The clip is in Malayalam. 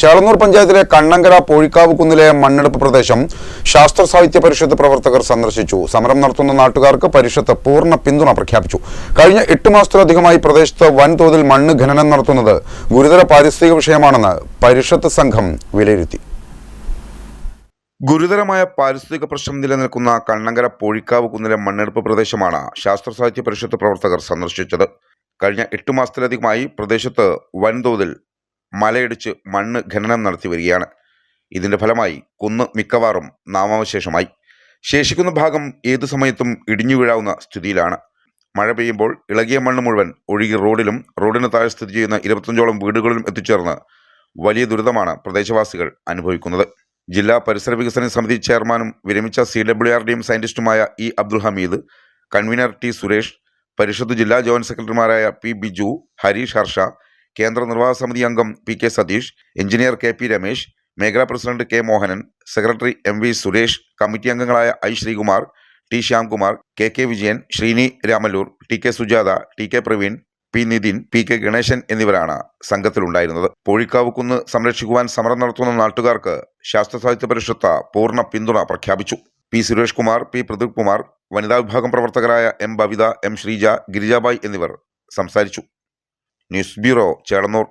ചേളന്നൂർ പഞ്ചായത്തിലെ കണ്ണങ്കര പോഴിക്കാവ് കുന്നിലെ മണ്ണെടുപ്പ് പ്രദേശം ശാസ്ത്ര സാഹിത്യ പരിഷത്ത് പ്രവർത്തകർ സന്ദർശിച്ചു. സമരം നടത്തുന്ന നാട്ടുകാർക്ക് പരിഷത്ത് പൂർണ പിന്തുണ പ്രഖ്യാപിച്ചു. കഴിഞ്ഞ എട്ട് മാസത്തിലധികമായി പ്രദേശത്ത് വൻതോതിൽ മണ്ണ് ഖനനം നടത്തുന്നത് ഗുരുതര പാരിസ്ഥിതിക വിഷയമാണെന്ന് പരിഷത്ത് സംഘം വിലയിരുത്തി. ഗുരുതരമായ പാരിസ്ഥിതിക പ്രശ്നം നിലനിൽക്കുന്ന കണ്ണങ്കര പോഴിക്കാവ് കുന്നിലെ മണ്ണെടുപ്പ് പ്രദേശമാണ് ശാസ്ത്ര സാഹിത്യ പരിഷത്ത് പ്രവർത്തകർ സന്ദർശിച്ചത്. കഴിഞ്ഞ എട്ട് മാസത്തിലധികമായി പ്രദേശത്ത് വൻതോതിൽ മലയിടിച്ച് മണ്ണ് ഖനനം നടത്തി വരികയാണ്. ഇതിന്റെ ഫലമായി കുന്ന് മിക്കവാറും നാമാവശേഷമായി. ശേഷിക്കുന്ന ഭാഗം ഏതു സമയത്തും ഇടിഞ്ഞു വീഴാവുന്ന സ്ഥിതിയിലാണ്. മഴ പെയ്യുമ്പോൾ ഇളകിയ മണ്ണ് മുഴുവൻ ഒഴുകി റോഡിലും റോഡിന് താഴെ സ്ഥിതി ചെയ്യുന്ന ഇരുപത്തഞ്ചോളം വീടുകളിലും എത്തിച്ചേർന്ന് വലിയ ദുരിതമാണ് പ്രദേശവാസികൾ അനുഭവിക്കുന്നത്. ജില്ലാ പരിസര വികസന സമിതി ചെയർമാനും വിരമിച്ച സി ഡബ്ല്യു ആർ ഡിയും സയന്റിസ്റ്റുമായ E Abdul Hameed convener T Suresh പരിഷത്ത് ജില്ലാ ജോയിന്റ് സെക്രട്ടറിമാരായ പി ബിജു ഹരീഷ് ഹർഷ കേന്ദ്ര നിർവാഹക സമിതി അംഗം P K Satheesh engineer K P Ramesh മേഖലാ president K Mohanan secretary M V Suresh committee അംഗങ്ങളായ I Sreekumar T Shyamkumar K K Vijayan Sreeni Ramallur T K Sujatha T K Praveen P Nithin P K Ganesan എന്നിവരാണ് സംഘത്തിലുണ്ടായിരുന്നത്. പോഴിക്കാവ് കുന്ന് സംരക്ഷിക്കുവാൻ സമരം നടത്തുന്ന നാട്ടുകാർക്ക് ശാസ്ത്ര സാഹിത്യ പരിഷത്ത് പൂർണ പിന്തുണ പ്രഖ്യാപിച്ചു. പി സുരേഷ് കുമാർ പി പ്രദീപ് കുമാർ വനിതാ വിഭാഗം പ്രവർത്തകരായ എം ബവിത എം ശ്രീജ ഗിരിജാബായ് എന്നിവർ സംസാരിച്ചു. News bureau Chelannur